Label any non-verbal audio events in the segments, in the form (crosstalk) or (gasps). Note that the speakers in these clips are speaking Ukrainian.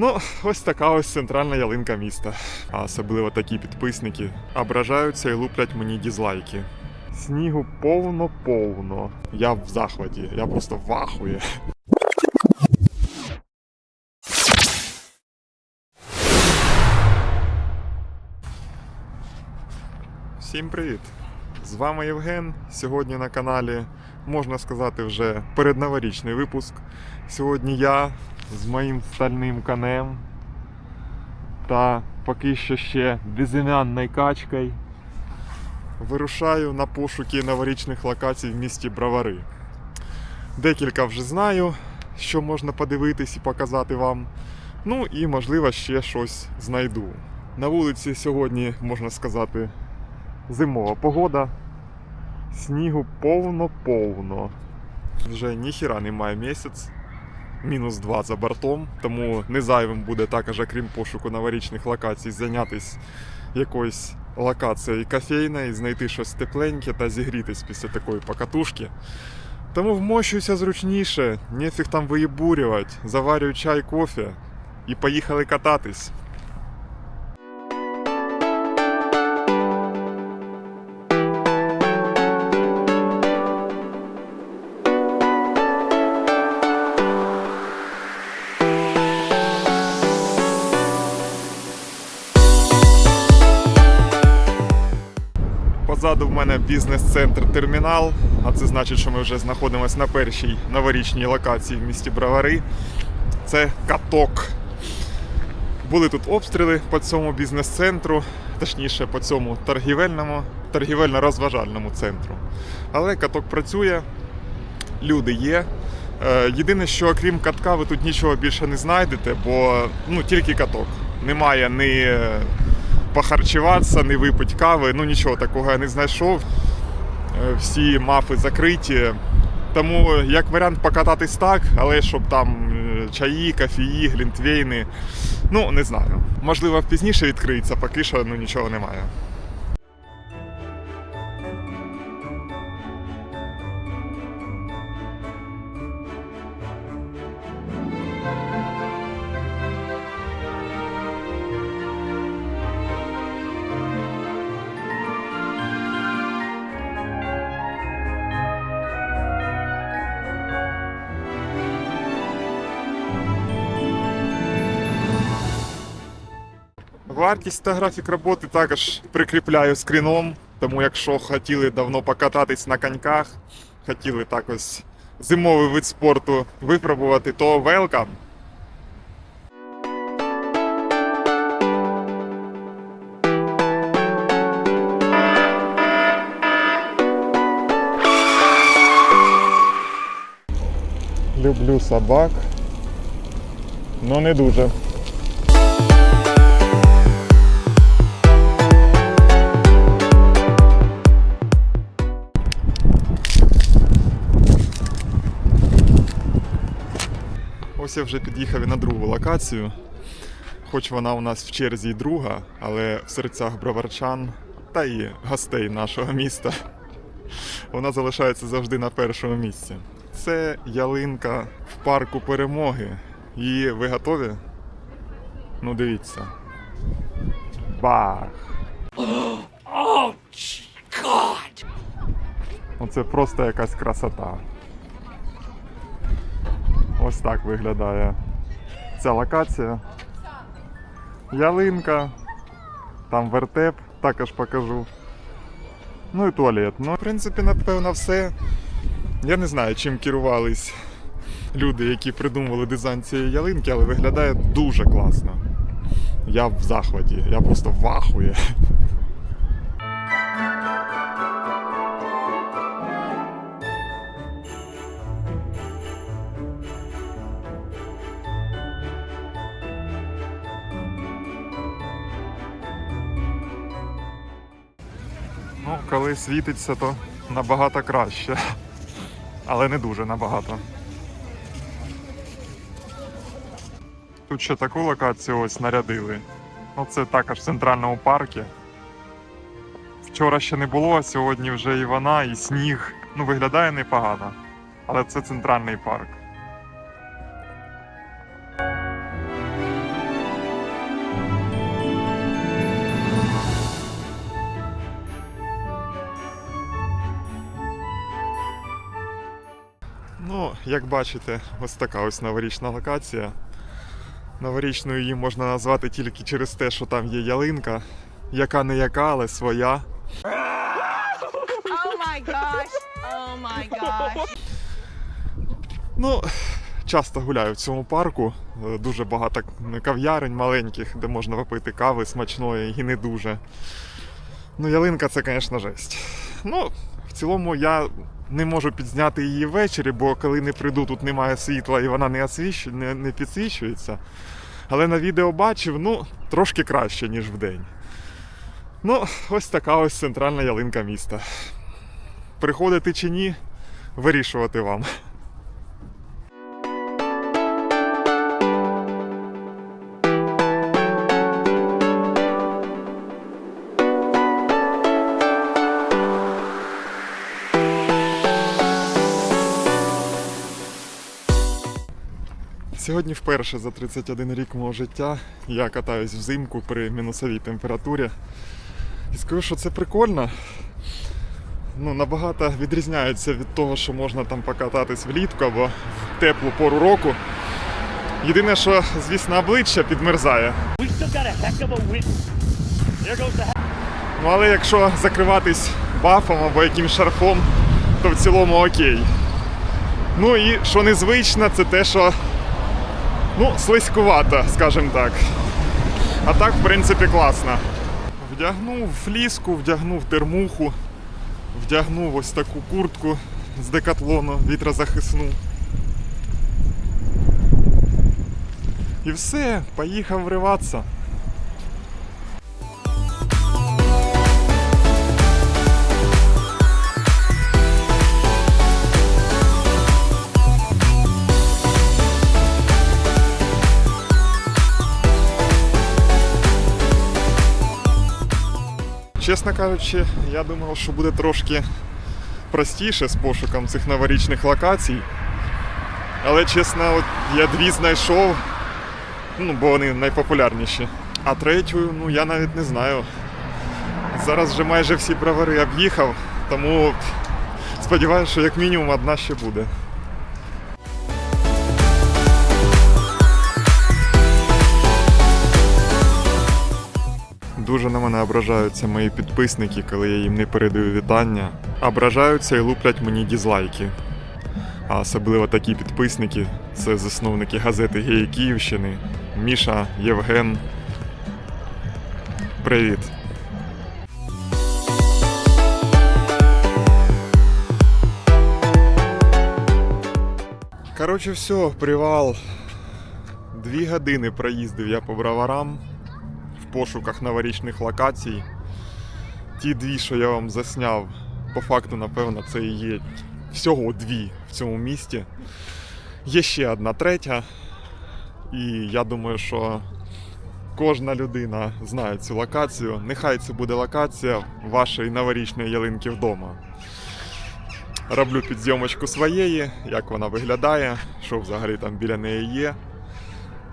Ну, ось така ось центральна ялинка міста. А особливо такі підписники ображаються і луплять мені дізлайки. Снігу повно-повно. Я в захваті, я просто в ахуї. Всім привіт! З вами Євген. Сьогодні на каналі можна сказати вже передноворічний випуск. Сьогодні я з моїм стальним конем та поки що ще безім'янною качкою вирушаю на пошуки новорічних локацій в місті Бровари. Декілька вже знаю, що можна подивитись і показати вам. Ну і можливо ще щось знайду. На вулиці сьогодні можна сказати зимова погода. Снігу повно-повно. Вже ніхіра немає місяць. Мінус 2 за бортом, тому не зайвим буде також, окрім пошуку новорічних локацій, зайнятися якоюсь локацією кофейною, знайти щось тепленьке та зігрітись після такої покатушки. Тому вмощуйся зручніше, нефіг там виєбурювати, заварюю чай, кофе і поїхали кататись. Позаду в мене бізнес-центр термінал, а це значить, що ми вже знаходимося на першій новорічній локації в місті Бровари. Це каток. Були тут обстріли по цьому бізнес-центру, точніше по цьому торгівельному, торгівельно-розважальному центру. Але каток працює, люди є. Е, Єдине, що окрім катка, ви тут нічого більше не знайдете, бо ну, тільки каток. Немає ні похарчуватися, не випити кави, ну нічого такого я не знайшов. Е, Всі мафи закриті. Тому як варіант покататись так, але щоб там е, чаї, кофеї, глінтвейни. Ну, не знаю. Можливо, пізніше відкриється, поки що ну, нічого немає. Вартість та графік роботи також прикріпляю скріном, тому якщо хотіли давно покататись на коньках, хотіли так ось зимовий вид спорту випробувати, то welcome. Люблю собак, але не дуже. Ось я вже під'їхав і на другу локацію. Хоч вона у нас в черзі й друга, але в серцях броварчан та і гостей нашого міста (laughs) вона залишається завжди на першому місці. Це ялинка в парку перемоги. І ви готові? Ну дивіться. Бах! (gasps) Оце просто якась красота. Ось так виглядає ця локація. Ялинка, там вертеп, також покажу. Ну і туалет. Ну, в принципі, напевно, все. Я не знаю, чим керувались люди, які придумували дизайн цієї ялинки, але виглядає дуже класно. Я в захваті, я просто в коли світиться, то набагато краще. Але не дуже набагато. Тут ще таку локацію ось нарядили. Ну, це також в центральному парку. Вчора ще не було, а сьогодні вже і вона, і сніг. Ну, виглядає непогано. Але це центральний парк. Як бачите, ось така ось новорічна локація. Новорічною її можна назвати тільки через те, що там є ялинка, яка не яка, але своя. (laughs) Oh my gosh. Oh my gosh. Ну, часто гуляю в цьому парку. Дуже багато кав'ярень маленьких, де можна випити кави смачної і не дуже. Ну, ялинка це, звісно, жесть. Ну, в цілому я не можу підзняти її ввечері, бо коли не прийду, тут немає світла і вона не, освіщ... не, не підсвічується. Але на відео бачив, ну, трошки краще, ніж вдень. Ну, ось така ось центральна ялинка міста. Приходити чи ні, вирішувати вам. Сьогодні вперше за 31 рік мого життя я катаюсь взимку при мінусовій температурі. І скажу, що це прикольно. Ну, набагато відрізняється від того, що можна там покататись влітку або в теплу пору року. Єдине, що, звісно, обличчя підмерзає. Ну, але якщо закриватись бафом або якимсь шарфом, то в цілому окей. Ну і що незвично, це те, що ну, слизькувато, скажімо так. А так, в принципі, класно. Вдягнув фліску, вдягнув термуху, вдягнув ось таку куртку з декатлону вітрозахисну. І все, поїхав вриватися. Чесно кажучи, я думав, що буде трошки простіше з пошуком цих новорічних локацій. Але чесно, от я дві знайшов, ну, бо вони найпопулярніші. А третю, ну я навіть не знаю. Зараз вже майже всі бровари об'їхав, тому сподіваюся, що як мінімум одна ще буде. Дуже на мене ображаються мої підписники, коли я їм не передаю вітання. Ображаються і луплять мені дізлайки. А особливо такі підписники це засновники газети Геї Київщини, Міша, Євген. Привіт. Коротше, все, привал. Дві години проїздив я по броварам пошуках новорічних локацій. Ті дві, що я вам засняв, по факту, напевно, це і є всього дві в цьому місті. Є ще одна третя. І я думаю, що кожна людина знає цю локацію. Нехай це буде локація вашої новорічної ялинки вдома. Роблю підзйомочку своєї, як вона виглядає, що взагалі там біля неї є.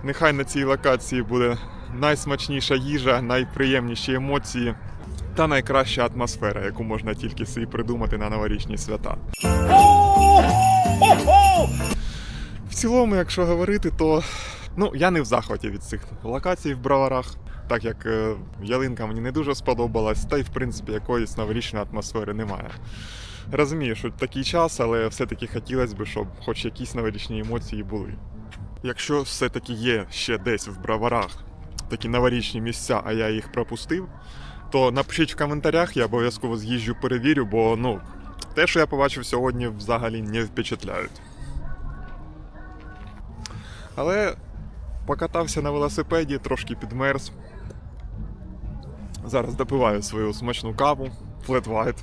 Нехай на цій локації буде найсмачніша їжа, найприємніші емоції та найкраща атмосфера, яку можна тільки собі придумати на новорічні свята. В цілому, якщо говорити, то ну, я не в захваті від цих локацій в броварах, так як е, ялинка мені не дуже сподобалась, та й в принципі якоїсь новорічної атмосфери немає. Розумію, що такий час, але все-таки хотілося б, щоб хоч якісь новорічні емоції були. Якщо все-таки є ще десь в броварах такі новорічні місця, а я їх пропустив, то напишіть в коментарях, я обов'язково з'їжджу, перевірю, бо ну, те, що я побачив сьогодні, взагалі не впечатляють. Але покатався на велосипеді, трошки підмерз. Зараз допиваю свою смачну каву, White.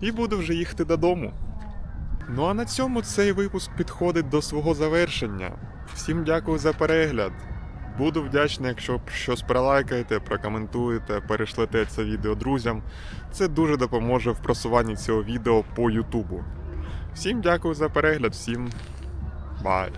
І буду вже їхати додому. Ну а на цьому цей випуск підходить до свого завершення. Всім дякую за перегляд. Буду вдячний, якщо щось пролайкаєте, прокоментуєте, перешлете це відео друзям. Це дуже допоможе в просуванні цього відео по Ютубу. Всім дякую за перегляд, всім бай!